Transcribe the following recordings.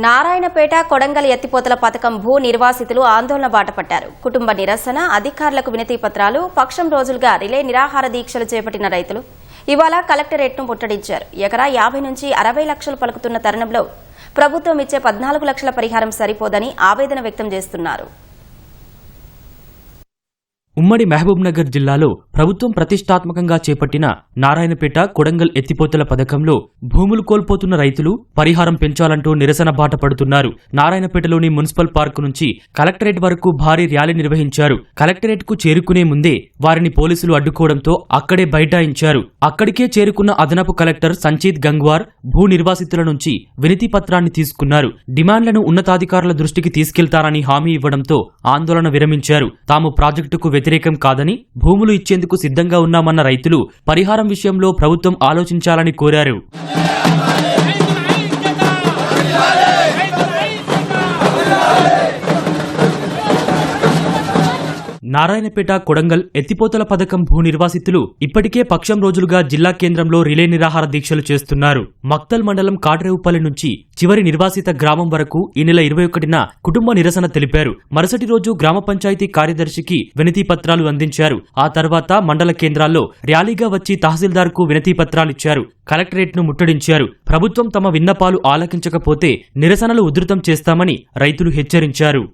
నారాయణపేట కొడంగల్ ఎత్తిపోతల పథకం భూ నిర్వాసితులు ఆందోళన బాటపట్టారు. కుటుంబ నిరసన అధికారులకు వినతి పత్రాలు పక్షం రోజులుగా రిలే నిరాహార దీక్షలు చేపట్టిన రైతులు. ఇవాళ కలెక్టరేట్ను ముట్టడించారు. ఎకరా యాభై నుంచి అరవై లక్షలు పలుకుతున్న తరుణంలో ప్రభుత్వం ఇచ్చే పద్నాలుగు లక్షల పరిహారం సరిపోదని ఆవేదన వ్యక్తం చేస్తున్నారు. ఉమ్మడి మహబూబ్నగర్ జిల్లాలో ప్రభుత్వం ప్రతిష్టాత్మకంగా చేపట్టిన నారాయణపేట కొడంగల్ ఎత్తిపోతల పథకంలో భూములు కోల్పోతున్న రైతులు పరిహారం పెంచాలంటూ నిరసన బాట పడుతున్నారు. నారాయణపేటలోని మున్సిపల్ పార్కు నుంచి కలెక్టరేట్ వరకు భారీ ర్యాలీ నిర్వహించారు. కలెక్టరేట్కు చేరుకునే ముందే వారిని పోలీసులు అడ్డుకోవడంతో అక్కడే బైఠాయించారు. అక్కడికే చేరుకున్న అదనపు కలెక్టర్ సంచీత్ గంగ్వార్ భూ నిర్వాసితుల నుంచి వినతి పత్రాన్ని తీసుకున్నారు. డిమాండ్లను ఉన్నతాధికారుల దృష్టికి తీసుకెళ్తారని హామీ ఇవ్వడంతో ఆందోళన విరమించారు. తాము ప్రాజెక్టుకు వ్యతిరేకం కాదని భూములు ఇచ్చేందుకు సిద్ధంగా ఉన్నామన్న రైతులు పరిహారం విషయంలో ప్రభుత్వం ఆలోచించాలని కోరారు. నారాయణపేట కొడంగల్ ఎత్తిపోతల పథకం భూ నిర్వాసితులు ఇప్పటికే పక్షం రోజులుగా జిల్లా కేంద్రంలో రిలే నిరాహార దీక్షలు చేస్తున్నారు. మక్తల్ మండలం కాట్రేవుపల్లి నుంచి చివరి నిర్వాసిత గ్రామం వరకు ఈ నెల ఇరవై ఒకటిన కుటుంబ నిరసన తెలిపారు. మరుసటి రోజు గ్రామ పంచాయతీ కార్యదర్శికి వినతి పత్రాలు అందించారు. ఆ తర్వాత మండల కేంద్రాల్లో ర్యాలీగా వచ్చి తహసీల్దార్కు వినతి పత్రాలిచ్చారు కలెక్టరేట్ను ముట్టడించారు. ప్రభుత్వం తమ విన్నపాలు ఆలకించకపోతే నిరసనలు ఉధృతం చేస్తామని రైతులు హెచ్చరించారు.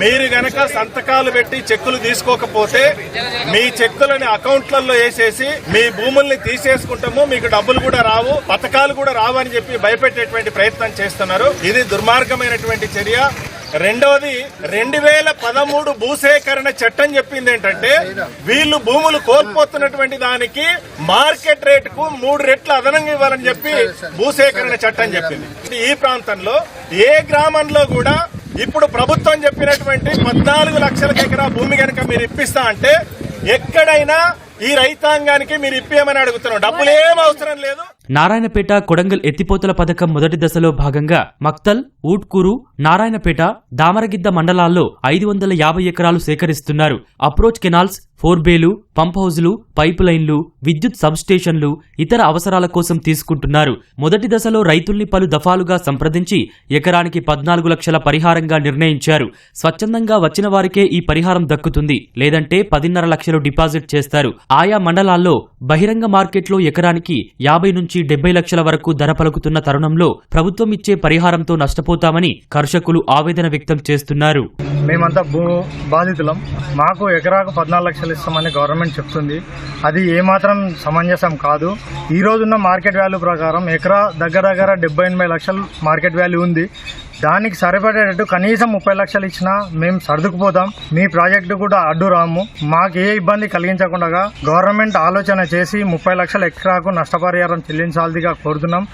మీరు గనక సంతకాలు పెట్టి చెక్కులు తీసుకోకపోతే మీ చెక్కులని అకౌంట్లలో వేసేసి మీ భూముల్ని తీసేసుకుంటాము మీకు డబ్బులు కూడా రావు పథకాలు కూడా రావు అని చెప్పి భయపెట్టేటువంటి ప్రయత్నం చేస్తున్నారు. ఇది దుర్మార్గమైనటువంటి చర్య. రెండవది రెండు వేల పదమూడు భూసేకరణ చట్టం చెప్పింది ఏంటంటే వీళ్ళు భూములు కోల్పోతున్నటువంటి దానికి మార్కెట్ రేటుకు మూడు రెట్లు అదనంగా ఇవ్వాలని చెప్పి భూసేకరణ చట్టం చెప్పింది. ఈ ప్రాంతంలో ఏ గ్రామంలో కూడా ఇప్పుడు ప్రభుత్వం చెప్పినటువంటి పద్నాలుగు లక్షల ఎకరా భూమి కనుక మీరు ఇప్పిస్తా అంటే ఎక్కడైనా ఈ రైతాంగానికి మీరు ఇప్పేయమని అడుగుతున్నాం. డబ్బులు ఏం అవసరం లేదు. నారాయణపేట కొడంగల్ ఎత్తిపోతల పథకం మొదటి దశలో భాగంగా మక్తల్ ఊట్కూరు నారాయణపేట దామరగిద్ద మండలాల్లో ఐదు వందల యాభై ఎకరాలు సేకరిస్తున్నారు. అప్రోచ్ కెనాల్స్ ఫోర్బేలు పంప్ హౌజులు పైప్ లైన్లు విద్యుత్ సబ్స్టేషన్లు ఇతర అవసరాల కోసం తీసుకుంటున్నారు. మొదటి దశలో రైతుల్ని పలు దఫాలుగా సంప్రదించి ఎకరానికి పద్నాలుగు లక్షల పరిహారంగా నిర్ణయించారు. స్వచ్ఛందంగా వచ్చిన వారికే ఈ పరిహారం దక్కుతుంది. లేదంటే పదిన్నర లక్షలు డిపాజిట్ చేస్తారు. ఆయా మండలాల్లో బహిరంగ మార్కెట్లో ఎకరానికి యాభై నుంచి డెబ్బై లక్షల వరకు ధర పలుకుతున్న తరుణంలో ప్రభుత్వం ఇచ్చే పరిహారంతో నష్టపోతామని కర్షకులు ఆవేదన వ్యక్తం చేస్తున్నారు. మేమంతా భూ బాధితులం. మాకు ఎకరాకు పద్నాలుగు లక్షలు ఇస్తామని గవర్నమెంట్ చెప్తుంది. అది ఏమాత్రం సమంజసం కాదు. ఈ రోజున్న మార్కెట్ వాల్యూ ప్రకారం ఎకరా దగ్గర దగ్గర డెబ్బై ఎనభై లక్షలు మార్కెట్ వాల్యూ ఉంది. దానికి సరిపడేటట్టు కనీసం ముప్పై లక్షలు ఇచ్చినా మేము సర్దుకుపోతాం. మీ ప్రాజెక్టు కూడా అడ్డు రాము. మాకు ఏ ఇబ్బంది కలిగించకుండా గవర్నమెంట్ ఆలోచన చేసి ముప్పై లక్షల ఎకరాకు నష్టపరిహారం చెల్లించాల్సిగా కోరుతున్నాం.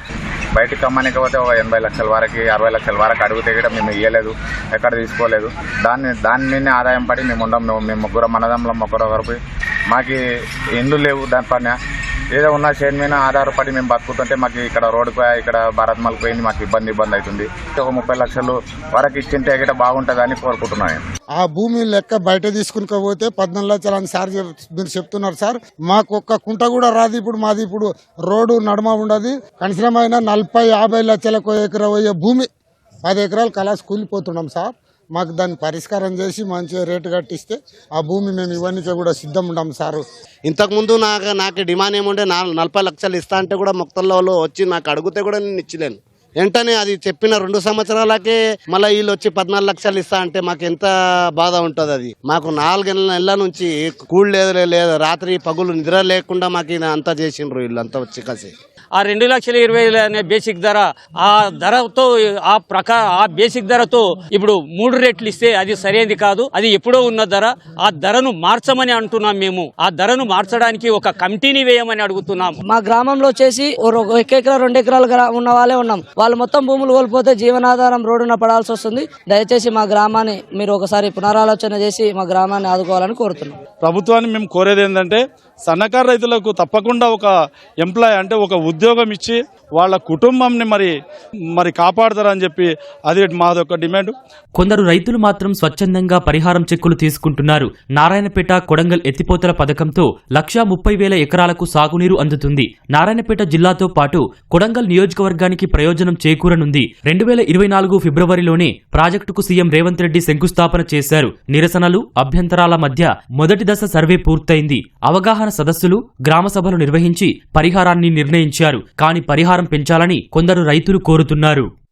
బయటికి కమ్మనికపోతే ఒక ఎనభై లక్షల వరకు అరవై లక్షల వరకు అడిగితే కూడా మేము ఇవ్వలేదు ఎక్కడ తీసుకోలేదు. దాన్ని దాని మీదనే ఆదాయం పడి మేము ఉండం మేము ముగ్గురం ముగ్గురు మనదంలో మాకు ఇండ్లు లేవు దానిపైన ఏదో ఉన్న చేను మీద ఆధారపడి మేము బతుకుతుంటే మాకు ఇక్కడ రోడ్డుకు ఇక్కడ భారత్ మల్ పోయింది మాకు ఇబ్బంది ఇబ్బంది అవుతుంది. ఒక ముప్పై లక్షలు వరకు ఇచ్చింటే కూడా బాగుంటుందని కోరుకుంటున్నాను ఆ భూమి లెక్క బయట తీసుకుని పోతే పద్నాలుగు లక్షలు అని సార్ మీరు చెప్తున్నారు సార్. మాకు ఒక్క కుంట కూడా రాదు ఇప్పుడు మాది ఇప్పుడు రోడ్డు నడుమ ఉండదు. కనిసమైన నలభై యాభై లక్షలకు ఎకరా పోయే భూమి పది ఎకరాలు కలాస్ కూలిపోతున్నాం సార్. మాకు దాన్ని పరిష్కారం చేసి మంచిగా రేటు కట్టిస్తే ఆ భూమి మేము ఇవన్నీ కూడా సిద్ధం ఉంటాం సారు. ఇంతకుముందు నాకు నాకు డిమాండ్ ఏముంటే నా నలభై లక్షలు ఇస్తా అంటే కూడా మొత్తంలో వాళ్ళు వచ్చి నాకు అడిగితే కూడా నేను ఇచ్చలేను. వెంటనే అది చెప్పిన రెండు సంవత్సరాలకే మళ్ళీ వీళ్ళు వచ్చి పద్నాలుగు లక్షలు ఇస్తా అంటే మాకు ఎంత బాధ ఉంటుంది అది? మాకు నాలుగు నెలల నుంచి కూడు లేదు లేదు రాత్రి పగులు నిద్ర లేకుండా మాకు అంతా చేసిండ్రు వీళ్ళు అంతా వచ్చి కలిసి. ఆ రెండు లక్షల ఇరవై వేలు అనే బేసిక్ ధర ఆ ధరతో ఆ ప్రకా ఆ బేసిక్ ధరతో ఇప్పుడు మూడు రెట్లు ఇస్తే అది సరైనది కాదు. అది ఎప్పుడో ఉన్న ధర. ఆ ధరను మార్చమని అంటున్నాం మేము. ఆ ధరను మార్చడానికి ఒక కమిటీని వేయమని అడుగుతున్నాం. మా గ్రామంలో వచ్చేసి ఒక ఎకరా రెండు ఎకరాలు ఉన్న వాళ్ళే ఉన్నాం. వాళ్ళు మొత్తం భూములు కోల్పోతే జీవనాధారం రోడ్డున పడాల్సి వస్తుంది. దయచేసి మా గ్రామాన్ని మీరు ఒకసారి పునరాలోచన చేసి మా గ్రామాన్ని ఆదుకోవాలని కోరుతున్నాం. ప్రభుత్వాన్ని మేము కోరేది ఏంటంటే సన్నకారు రైతులకు తప్పకుండా ఒక ఎంప్లాయ్ అంటే ఒక ఉద్యోగం ఇచ్చి వాళ్ళ కుటుంబంని మరి మరి కాపాడతారని చెప్పి అది మాదొక డిమాండ్. కొందరు రైతులు మాత్రం స్వచ్ఛందంగా పరిహారం చెక్కులు తీసుకుంటున్నారు. నారాయణపేట కొడంగల్ ఎత్తిపోతల పథకంతో లక్షా ముప్పై వేల ఎకరాలకు సాగునీరు అందుతుంది. నారాయణపేట జిల్లాతో పాటు కొడంగల్ నియోజకవర్గానికి ప్రయోజనం చేకూరనుంది. రెండు వేల ఇరవై నాలుగు ఫిబ్రవరిలోనే ప్రాజెక్టుకు సీఎం రేవంత్ రెడ్డి శంకుస్థాపన చేశారు. నిరసనలు అభ్యంతరాల మధ్య మొదటి దశ సర్వే పూర్తయింది. అవగాహన సదస్సులు గ్రామ సభలు నిర్వహించి పరిహారాన్ని నిర్ణయించారు. కానీ పరిహారం పెంచాలని కొందరు రైతులు కోరుతున్నారు.